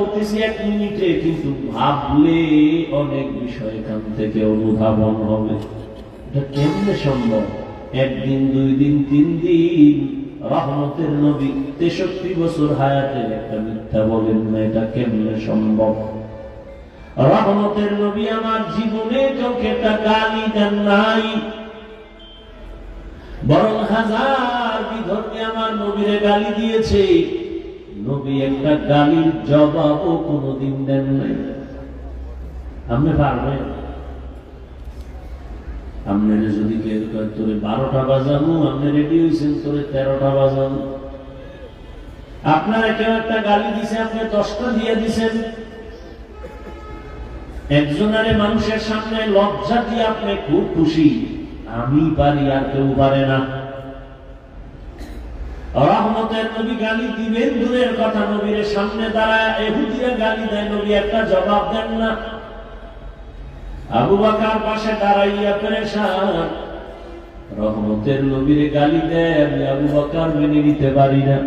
বলতেছি এক মিনিটে, কিন্তু ভাবলে অনেক বিষয় এখান থেকে অনুধাবন হবে। কেমনে সম্ভব? একদিন, দুই দিন, তিন দিন, রহমতের নবী তেষট্টি বছর হায়াতের একটা মিথ্যা বলেন না, এটা কেমনে সম্ভব? রহমতের নবী আমার জীবনে একটা গালি দেন নাই। বরং হাজার বিধর্মী আমার নবীরে গালি দিয়েছে। নবী একটা গালির জবাবও কোনোদিন দেন নাই। আপনি পারবেন আপনার যদি কেউ তোরে বারোটা বাজানো আপনি রেডি হয়েছেন তোরে তেরোটা বাজানো আপনারা কেউ একটা গালি দিছে, আপনি দশটা দিয়ে দিছেন। একজনের মানুষের সামনে লজ্জা দিয়ে আপনি খুব খুশি। আমি পারি আর কেউ পারে না। রহমতের নবী গালি দিবেন, দূরের কথা নবীর সামনে দাঁড়ায়, এহুদিরা গালি দেয়, নবী একটা জবাব দেন না। আবু বাকার পাশে দাঁড়াইয়া পেরেশান, রহমতের নবীরে গালি দেয়, আমি আবু বাকার মেনে নিতে পারি না।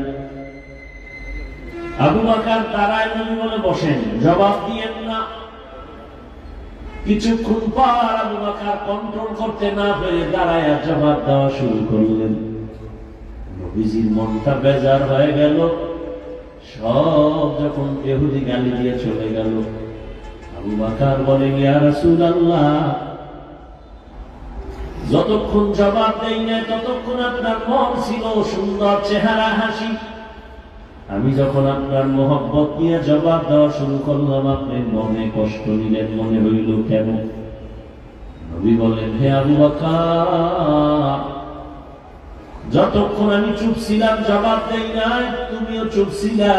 আবু বাকার দাঁড়ায়, নবী বলে, বসেন, জবাব দিয়েন না। কিছুক্ষণ পর আবু বাকার কন্ট্রোল করতে না পেরে দাঁড়ায় জবাব দেওয়া শুরু করলেন। নবীজির মনটা বেজার হয়ে গেল। সব যখন এহুদি গালি দিয়ে চলে গেল। আবু বাকার বলে, ইয়া রাসূলুল্লাহ, যতক্ষণ জবাব দেই না ততক্ষণ আপনার মন ছিল সুন্দর চেহারা, হাসি। আমি যখন আপনার মোহব্বত নিয়ে জবাব দেওয়া শুরু করলাম, আপনি মনে কষ্ট নিলেন, মনে হইল কেন নবী বলেন, হে আবু বাকার যতক্ষণ আমি চুপ ছিলাম জবাব দেই নাই, তুমিও চুপ ছিলা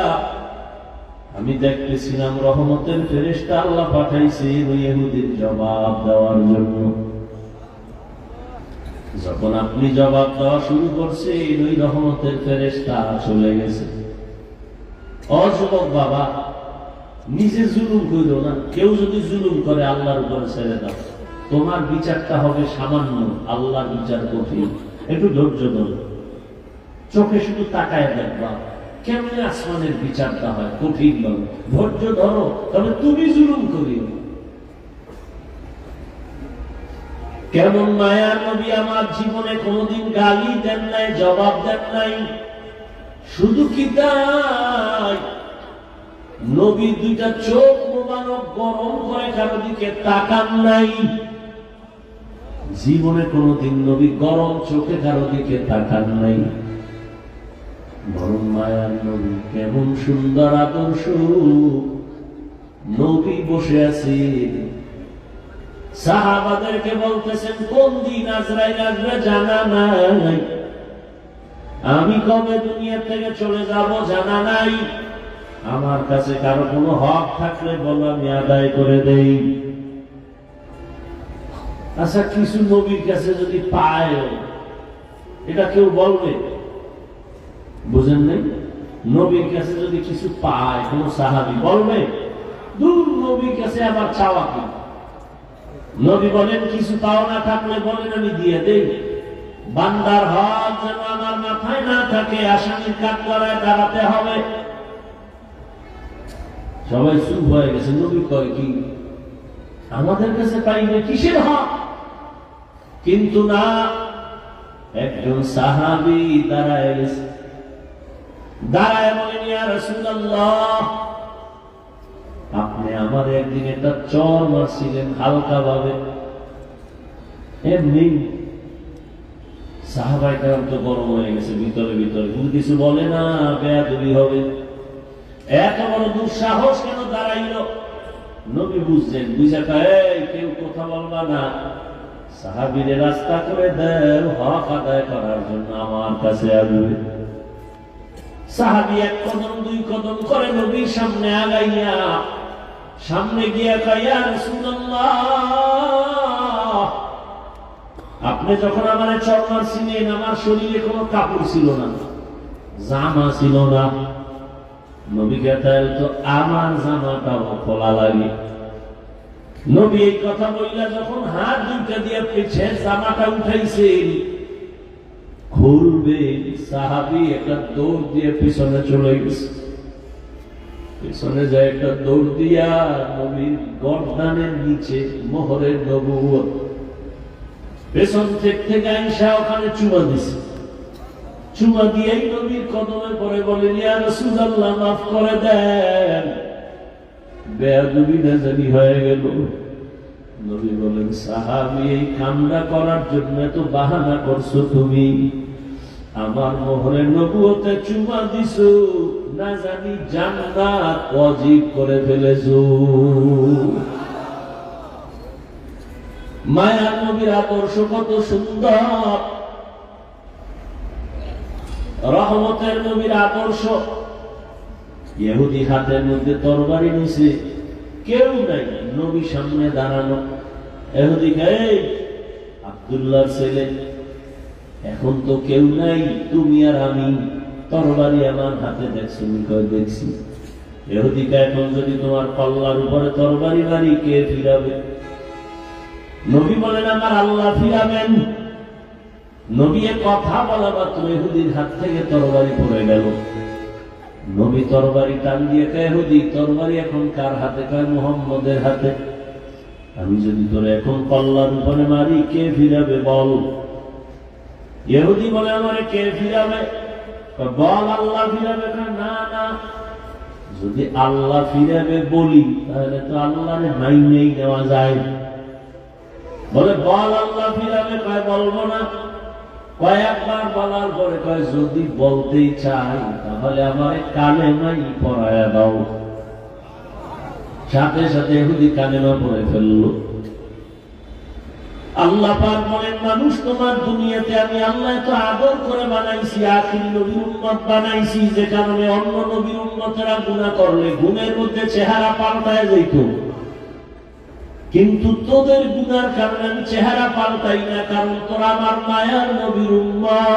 আমি দেখতেছিলাম রহমতের ফেরেশতা আল্লাহ পাঠাইছে ইহুদির জবাব দেওয়ার জন্য। যখন আপনি জবাব দেওয়া শুরু করছেন, ওই রহমতের ফেরেশতা চলে গেছে। অযুবক বাবা, নিজে জুলুম কইল না, কেউ যদি জুলুম করে আল্লাহর উপরে ছেড়ে দাও, তোমার বিচারটা হবে সামান্য, আল্লাহর বিচার কঠিন। একটু ধৈর্য ধরো। চোখে শুধু তাকায় দেখবা, কেমনে আসমানের বিচারটা হয় কঠিন ভাবে। ধৈর্য ধরো, তবে তুমি জুলুম করিও। কেমন মায়ার নবী আমার জীবনে কোনোদিন গালি দেন নাই, জবাব দেন নাই। শুধু কি তাই? নবী দুইটা চোখ মোবারক গরম করে কারও দিকে তাকান নাই। জীবনে কোনোদিন নবী গরম চোখে কারও দিকে তাকান নাই। বরং মায়ার নবী কেমন সুন্দর আদর্শ। নবী বসে আছে। সাহাবাদেরকে বলতেছেন, কোন দিন আজরাইল আসবে জানা নাই? আমি কবে দুনিয়া থেকে চলে যাব জানা নাই? আমার কাছে কারও কোনো হক থাকলে বলো, আমি আদায় করে দেই। আচ্ছা কিছু নবীর কাছে যদি পায় এটা কেউ বলবে? বুঝেন নাই? নবীর কাছে যদি কিছু পায়, কোন সাহাবি বলবে? দূর নবীর কাছে আবার চাওয়া কি? নবী বলেন, কিছু পাওনা থাকলে বলেন, আমি দিয়ে দেই। বান্দার হক যেন আমার মাথায় না থাকে, আসামির কাঠ করায় দাঁড়াতে হবে। সবাই চুপ হয়ে গেছে। নবী কয় কি? আমাদের কাছে পাইবে কিসের হক? কিন্তু না, একজন সাহাবি দাঁড়ায় আপনি আমার একদিন চর মারছিলেন হালকা ভাবে এমনি সাহাবাই কারণ তো গরম হয়ে গেছে, ভিতরে ভিতরে। কিন্তু কিছু বলে না, বেয়াদবি হবে। এত বড় দুঃসাহস কেন দাঁড়াইল? নবী বুঝছেন বুঝে কেউ কথা বলবা না। সাহাবিরে রাস্তা করে দেও, হক আদায় করার জন্য আমার কাছে আসবে। সাহাবি এক কদম, দুই কদম করে নবীর সামনে আগাইয়া, সামনে গিয়া কাইয়া রাসূলুল্লাহ, আপনি যখন আমার চরমার ছিলেন আমার শরীরে কোনো কাপড় ছিল না, জামা ছিল না। নবীকে তাহলে তো আমার জামাটাও খোলা লাগে। নবী এই কথা বললা যখন হাত দুইটা দিয়ে পিছে জামাটা খুলবে সাহাবি একটা দৌড় দিয়ে পিছনে চলে গেছে। পেছনে যায় একটা দৌড় দিয়া নবীর গর্দানের নিচে মোহরের নবুয়ত। পেছন থেকে আইসা ওখানে চুমা দিছে। চুমা দিয়েই নবীর কদমে পরে বলেন ইয়া রাসূলুল্লাহ, মাফ করে দেন। বেয়াদবি না জানি হয়ে গেল। নবী বলেন, সাহাবি, এই কামটা করার জন্য তো বাহানা করছ তুমি? আমার মোহরের নবুয়তে চুমা দিছো। না জানি জান্নাত অজীব করে ফেলেছো। মায়ার নবীর আদর্শ কত সুন্দর। রহমতের নবীর আদর্শ ইহুদি হাতের মধ্যে তরবারি নিছে কেউ নাই, নবী সামনে দাঁড়ানো। এহুদি এই আব্দুল্লাহর ছেলে। এখন তো কেউ নাই, তুমি আর আমি। তরবারি আমার হাতে দেখছি দেখছি। এহুদিকা এখন যদি তোমার পাল্লার উপরে তরবারি মারি, কে ফিরাবে? নবী বলেন, আমার আল্লাহ ফিরাবেন। নবী কথা বলা মাত্র এহুদির হাত থেকে তরবারি পড়ে গেল। নবী তরবারি টান দিয়ে কে এহুদি তরবারি এখন কার হাতে? কয়, মোহাম্মদের হাতে। আমি যদি তোর এখন পাল্লার উপরে মারি, কে ফিরাবে বল? ইহুদি বলে, আমারে কে ফিরাবে? বল, আল্লাহ ফিরাবে? না না। যদি আল্লাহ ফিরাবে বলি, তাহলে তো আল্লাহরে মাইনেই নেওয়া যায়। বলে, বল, আল্লাহ ফিরাবে? কয়, বলব না। কয়েকবার বলার পরে কয়, যদি বলতেই চাই তাহলে আমার কানে নাই পড়ায়া দাও। সাথে সাথে এহুদি কানে না পড়ে ফেলল। আল্লাহ পাক বলেন, মানুষ তোমার দুনিয়াতে আমি আল্লাহ তো আদর করে বানাইছি, আখির নবীর উম্মত বানাইছি, যে কারণে অন্য নবীর উম্মতেরা গুনাহ করলে গুণের মধ্যে চেহারা পাল্টায় যেত কিন্তু তোদের গুণার কারণে আমি চেহারা পাল্টাই না, কারণ তোরা আমার মায়ার নবীর উম্মত।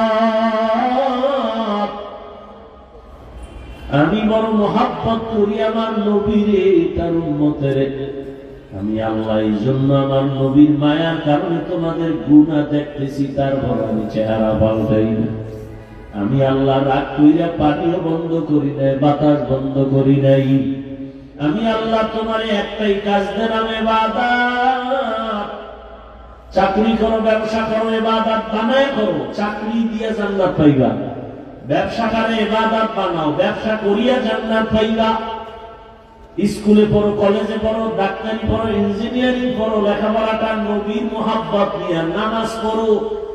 আমি বড় মহাব্বত করি আমার নবীরে, তার উম্মতের। আমি আল্লাহ এই জন্য আমার নবীর মায়ার কারণে তোমাদের গুণা দেখতেছি তারপর আমি চেহারা পাল্টাই না। আমি আল্লাহ রাগ কইরা পানিও বন্ধ করি নাই, বাতাস বন্ধ করি নাই। আমি আল্লাহ তোমার একটাই কাজ দিলাম এবাদাত। চাকরি করো, ব্যবসা করো, এবাদাত বানায় করো, চাকরি দিয়ে জান্নাত পাইবা। ব্যবসা করে এবাদাত বানাও, ব্যবসা করিয়া জান্নাত পাইবা। স্কুলে পড়ো, কলেজে পড়ো, ডাক্তারি পড়ো, ইঞ্জিনিয়ারিং পড়ো, লেখাপড়াটা নবীর মোহাব্বত নিয়ে নামাজ পড়ো।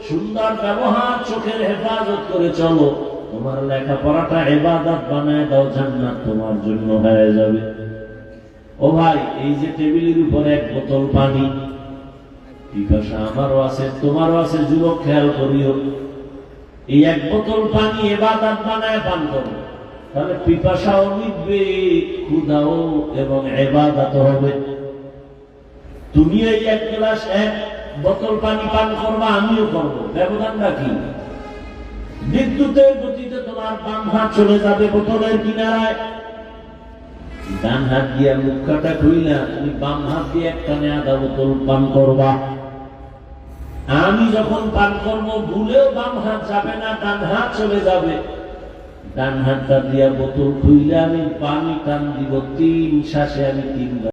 সুন্দর ব্যবহার, চোখের হেফাজত করে চলো। তোমার লেখাপড়াটা এবাদত বানায় দাও, জান্নাত তোমার জন্য হয়ে যাবে। ও ভাই, এই যে টেবিলের উপরে এক বোতল পানি, পিপাসা আমারও আছে, তোমারও আছে, যুবক খেয়াল করিও। এই এক বোতল পানি এবাদত বানায় পান করো। তাহলে পিপাসাও মিটবে, ক্ষুধাও এবং এবাদত হবে। তুমি এই এক গ্লাস এক বোতল পানি পান করবা, আমিও করব। ব্যবধানটা কি? বিদ্যুতের গতিতে তোমার বাম হাত চলে যাবে বোতলের কিনারায়। ডান হাত দিয়া মুখটা খুইলা, তুমি বাম হাত দিয়ে এক কানে আধা বোতল পান করবা। আমি যখন পান কর্ম ভুলেও বাম হাত যাবে না, ডান হাত চলে যাবে। ডান হাতটা দিয়া বোতল খুইলে আমি পানি টান দিব, তিন শ্বাসে আমি তিনবার।